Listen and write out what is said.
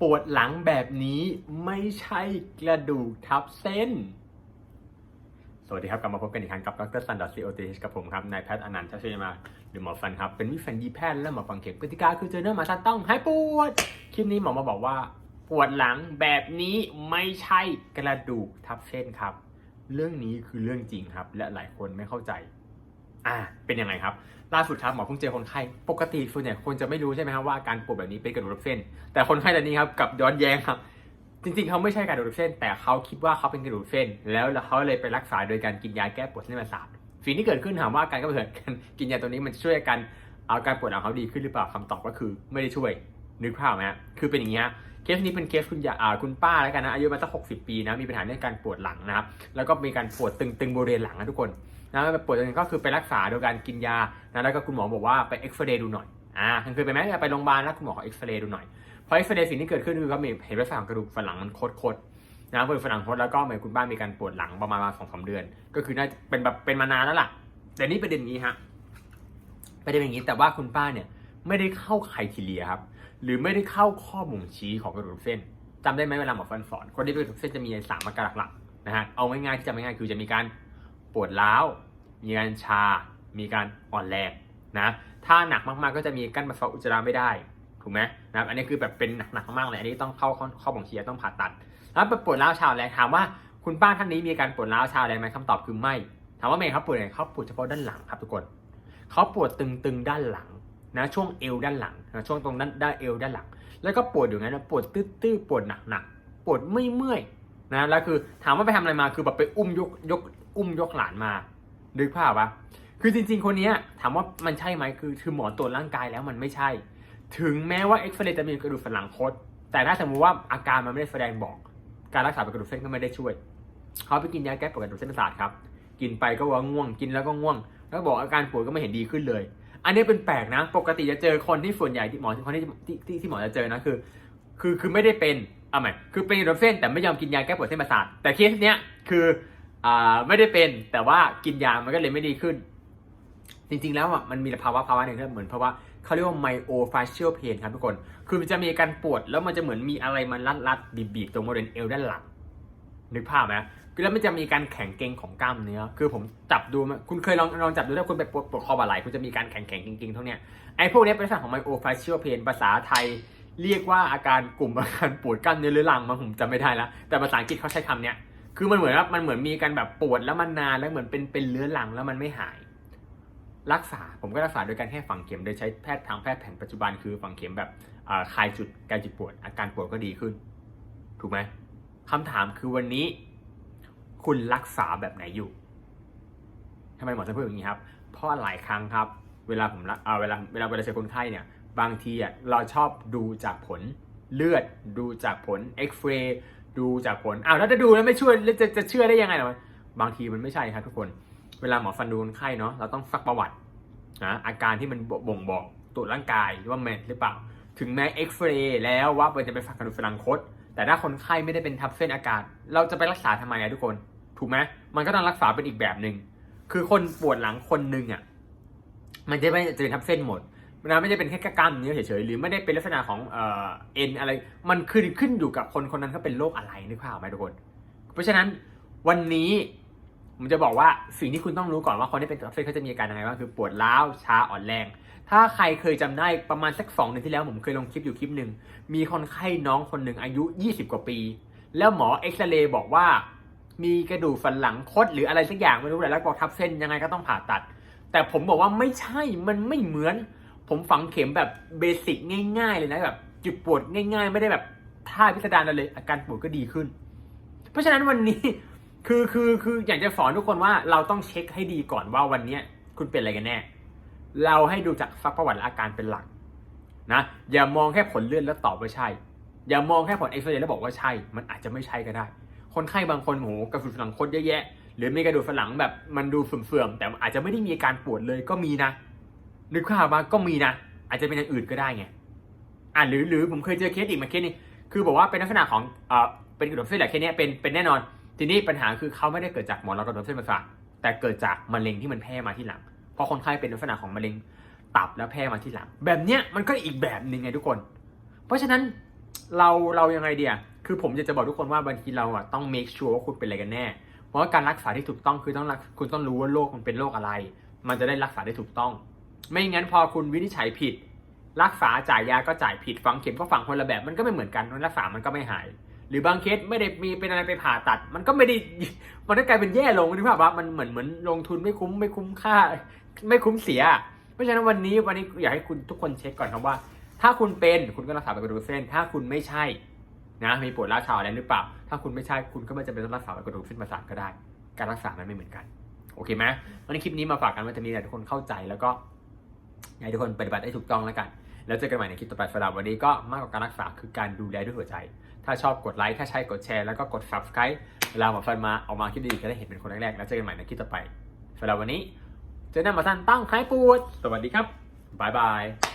ปวดหลังแบบนี้ไม่ใช่กระดูกทับเส้น สวัสดีครับกลับมาพบกันอีกครั้งกับดรซันดอทซีโอทีกับผมครับนายแพทย์อนันต์ชัชยมาหรือหมอฟันครับ เป็นวิฟันยีแพทย์และหมอฟังเข็มพฤติกาคือเจอเนื้อหมาสัตว์ต้องหายปวด คลิปนี้หมอมาบอกว่า ปวดหลังแบบนี้ไม่ใช่กระดูกทับเส้นครับ เรื่องนี้คือเรื่องจริงครับ และหลายคนไม่เข้าใจ อ่าเป็นยังไงครับล่าสุดครับหมอเพิ่งเจอคนไข้ปกติส่วนใหญ่คนจะไม่รู้ใช่ไหมครับว่าอาการปวดแบบนี้เป็นกระดูกทับเส้น แต่คนไข้ตอนนี้ครับกับย้อนแย้งครับ จริงๆเขาไม่ใช่กระดูกทับเส้น แต่เขาคิดว่าเขาเป็นกระดูกทับเส้น แล้วเขาเลยไปรักษาโดยการกินยาแก้ปวดเส้นประสาทสิ่งที่เกิดขึ้นถามว่าการก็เกิดกันกินยาตัวนี้มันช่วยการเอาการปวดหลังเขาดีขึ้นหรือเปล่าคำตอบก็คือไม่ได้ช่วยนึกภาพไหมฮะคือเป็นอย่างนี้ฮะ เคสนี้เป็นเคสคุณยาคุณป้าแล้วกันนะอายุมาสักหกสิบปีนะมีปัญหาเรื่องการปวดหลังนะครับแล้วก็มีการปวดตึงๆบริเวณหลังนะทุกคนนะปวดตรงก็คือไปรักษาโดยการกินยานะแล้วก็คุณหมอบอกว่าไปเอ็กซเรย์ดูหน่อยอ่าเคยไปไหมไปโรงพยาบาลแล้วคุณหมอขอเอ็กซเรย์ดูหน่อยพอเอ็กซเรย์สิ่งที่เกิดขึ้นคือเขาเห็นลักษณะของกระดูกสันหลังมันโคดๆนะบริเวณฝรั่งคดแล้วก็เหมือนคุณป้ามีการปวดหลังประมาณสองสามเดือน ก็คือน่าเป็นแบบเป็นมานานแล้วล่ะ แต่นี่ประเด็นนี้ฮะประเด็นอย่างนี้แต่ว่าคุณป้าเนี่ยไม่ได้เข้าไครทีเรียครับ หรือไม่ได้เข้าข้อบ่งชี้ของกระดูกเส้นจำได้ไหมเวลาหมอฟันสอน คนที่เป็นกระดูกเส้นจะมีสามอาการหลักๆนะฮะเอาง่ายๆที่จำง่ายๆคือจะมีการปวดร้าวมีการชา มีการอ่อนแรงนะถ้าหนักมากๆก็จะมีกั้นปัสสาวะอุจจาระไม่ได้ถูกไหมนะครับอันนี้คือแบบเป็นหนักๆมากๆเลยอันนี้ต้องเข้าข้อข้อบ่งชี้ต้องผ่าตัดแล้วปวดร้าวชาแรงถามว่าคุณป้าท่านนี้มีการปวดร้าวชาแรงไหมคำตอบคือไม่ถามว่าเมย์เขาปวดอะไรเขาปวดเฉพาะด้านหลังครับทุกคนเขาปวดตึงๆด้านหลัง นะช่วงเอวด้านหลังนะช่วงตรงด้านด้านเอวด้านหลัง แล้วก็ปวดอยู่งั้นนะปวดตื้อๆปวดหนักๆปวดไม่เมื่อยๆนะแล้วคือถามว่าไปทำอะไรมาคือแบบไปอุ้มยกยกอุ้มยกหลานมานึกภาพปะคือจริง ๆ คนนี้ถามว่ามันใช่ไหมคือคือหมอตรวจร่างกายแล้วมันไม่ใช่ ถึงแม้ว่าเอ็กซเรย์จะมีกระดูกสันหลังคดแต่ถ้าสมมติว่าอาการมันไม่ได้แสดงบอก การรักษาเป็นกระดูกเส้นก็ไม่ได้ช่วยเขาไปกินยาแก้ปวดกระดูกเส้นประสาทครับ กินไปก็ว่าง่วงกินแล้วก็ง่วง แล้วบอกอาการปวดก็ไม่เห็นดีขึ้นเลย อันนี้เป็นแปลกนะ ปกติจะเจอคนที่ส่วนใหญ่ที่หมอคนที่ที่ที่ที่หมอจะเจอนะคือ คือคือไม่ได้เป็นอาใหม่คือเป็นกระดูกเส้นแต่ไม่ยอมกินยาแก้ปวดเส้นประสาทแต่เคสเนี้ยคืออ่าไม่ได้เป็นแต่ว่ากินยามันก็เลยไม่ดีขึ้น จริงๆแล้วอะมันมีภาวะภาวะหนึ่งที่เหมือนภาวะเขาเรียกว่า myofascial pain ครับทุกคน คือมันจะมีการปวดแล้วมันจะเหมือนมีอะไรมันรัดรัดบีบบีบๆตรงบริเวณเอวด้านหลังนึกภาพไหม คือแล้วมันจะมีการแข็งเกร็งของกล้ามเนื้อ คือผมจับดูมาคุณเคยลองลองจับดูถ้าคุณไปปวดปวดคอบ่าไหล่คุณจะมีการแข็งแข็งเกร็งๆเท่าเนี้ยไอ้พวกนี้เป็นลักษณะของ myofascial pain ภาษาไทยเรียกว่าอาการกลุ่มอาการปวดกล้ามเนื้อเรื้อรังมันผมจำไม่ได้แล้วแต่ภาษาอังกฤษเขาใช้คำเนี้ยคือมันเหมือนว่ามันเหมือนมีการแบบปวดแล้วมันนานแล้วเหมือนเป็นเป็นเรื้อรังแล้วมันไม่หาย รักษาผมก็รักษาโดยการแค่ฝังเข็มโดยใช้แพทย์ทางแพทย์แผนปัจจุบันคือฝังเข็มแบบคลายจุดการจุดปวด อาการปวดก็ดีขึ้น ถูกไหมคำถามคือวันนี้ คุณรักษาแบบไหนอยู่ทำไมหมอจะพูดอย่างนี้ครับ เพราะหลายครั้งครับ เวลาผมรักอ่าเวลาเวลาเวลาเจอคนไข้เนี่ย บางทีอะเราชอบดูจากผลเลือด ดูจากผลเอ็กซเรย์ดูจากผลอ้าวแล้วจะดูแล้วไม่ช่วยแล้วจะจะเชื่อได้ยังไงล่ะบางทีมันไม่ใช่ครับทุกคน เวลาหมอฟันดูคนไข้เนาะเราต้องซักประวัตินะอาการที่มันบ่งบอกตรวจร่างกายว่าแมนหรือเปล่า ถึงแม้เอ็กซเรย์แล้วว่ามันจะเป็นฝักกระดูกสันหลังคด แต่ถ้าคนไข้ไม่ได้เป็นทับเส้นอากาศ เราจะไปรักษาทำไมอะทุกคน ถูกไหมมันก็ต้องรักษาเป็นอีกแบบหนึ่งคือคนปวดหลังคนหนึ่งอะมันจะไม่จะเป็นทับเส้นหมดมันไม่ได้เป็นแค่กล้ามเนื้อเฉยๆหรือไม่ได้เป็นลักษณะของเอ็นอะไร มันขึ้นขึ้นอยู่กับคนคนนั้นเขาเป็นโรคอะไรนึกภาพไหมทุกคน เพราะฉะนั้นวันนี้ ผมจะบอกว่าสิ่งที่คุณต้องรู้ก่อนว่าคนที่เป็นทับเส้นเขาจะมีอาการยังไงบ้างคือปวดร้าวชาอ่อนแรง ถ้าใครเคยจำได้ประมาณสักสองเดือนที่แล้วผมเคยลงคลิปอยู่คลิปหนึ่งมีคนไข้น้องคนหนึ่งอายุ 20 กว่าปี แล้วหมอเอ็กซเรย์บอกว่า มีกระดูกสันหลังคดหรืออะไรสักอย่างไม่รู้แหละแล้วบอกทับเส้นยังไงก็ต้องผ่าตัด แต่ผมบอกว่าไม่ใช่มันไม่เหมือน ผมฝังเข็มแบบเบสิกง่าย ๆ เลยนะแบบจุดปวดง่าย ๆ ไม่ได้แบบท่าพิสดารเลยอาการปวดก็ดีขึ้น เพราะฉะนั้นวันนี้ คือคือคืออยากจะสอนทุกคนว่าเราต้องเช็คให้ดีก่อนว่าวันเนี้ยคุณเป็นอะไรกันแน่ เราให้ดูจากซักประวัติและอาการเป็นหลักนะอย่ามองแค่ผลเลือดแล้วตอบว่าใช่ อย่ามองแค่ผลเอ็กซเรย์แล้วบอกว่าใช่ มันอาจจะไม่ใช่ก็ได้ คนไข้บางคนโหกระดูกสันหลังคดเยอะแยะ หรือมีกระดูกสันหลังแบบมันดูเสื่อมๆแต่อาจจะไม่ได้มีอาการปวดเลยก็มีนะนึกภาพมาก็มีนะอาจจะเป็นอย่างอื่นก็ได้ไงอ่าหรือหรือผมเคยเจอเคสอีกมาเคสนึงคือบอกว่าเป็นลักษณะของเอ่อเป็นกระดูกเส้นแหละเคสนี้เป็นเป็นแน่นอน ทีนี้ปัญหาคือเขาไม่ได้เกิดจากหมอนรองกระดูกเส้นประสาทแต่เกิดจากมะเร็งที่มันแพร่มาที่หลัง เพราะคนไข้เป็นลักษณะของมะเร็งตับแล้วแพร่มาที่หลัง แบบเนี้ยมันก็อีกแบบหนึ่งไงทุกคน เพราะฉะนั้นเราเรายังไงเดียคือผมอยากจะบอกทุกคนว่าบางทีเราอะต้อง make sure ว่าคุณเป็นอะไรกันแน่ เพราะว่าการรักษาที่ถูกต้องคือต้องรักคุณต้องรู้ว่าโรคมันเป็นโรคอะไร มันจะได้รักษาได้ถูกต้อง ไม่งั้นพอคุณวินิจฉัยผิด รักษาจ่ายยาก็จ่ายผิด ฝังเข็มก็ฝังคนละแบบ มันก็ไม่เหมือนกันรักษามันก็ไม่หาย หรือบางเคสไม่ได้มีเป็นอะไรไปผ่าตัด มันก็ไม่ได้มันก็กลายเป็นแย่ลงนึกภาพว่ามันเหมือนเหมือนลงทุนไม่คุ้มไม่คุ้มค่า ไม่คุ้มเสีย เพราะฉะนั้นวันนี้วันนี้อยากให้คุณทุกคนเช็คก่อนครับว่า ถ้าคุณเป็นคุณก็รักษาแบบกระดูกเส้น ถ้าคุณไม่ใช่นะมีปวดร้าวชาอะไรหรือเปล่า ถ้าคุณไม่ใช่คุณก็ไม่จำเป็นต้องรักษาแบบกระดูกเส้นประสาทก็ได้ การรักษามันไม่เหมือนกันโอเคไหมวันนี้คลิปนี้มาฝากกันว่าจะมีอะไรทุกคนเข้าใจแล้วก็อยากให้ทุกคนปฏิบัติได้ถูกต้องแล้วกัน แล้วเจอกันใหม่ในคลิปต่อไปสำหรับวันนี้ก็มากกว่าการรักษาคือการดูแลด้วยหัวใจ ถ้าชอบกดไลค์ถ้าใช่กดแชร์แล้วก็กด subscribe เวลาหมอฟันมาออกมาคลิปดีๆจะได้เห็นเป็นคนแรกๆแล้วเจอกันใหม่ในคลิปต่อไปสำหรับวันนี้ เจอหน้ามาตันตั้งคล้ายปูดสวัสดีครับบ๊ายบาย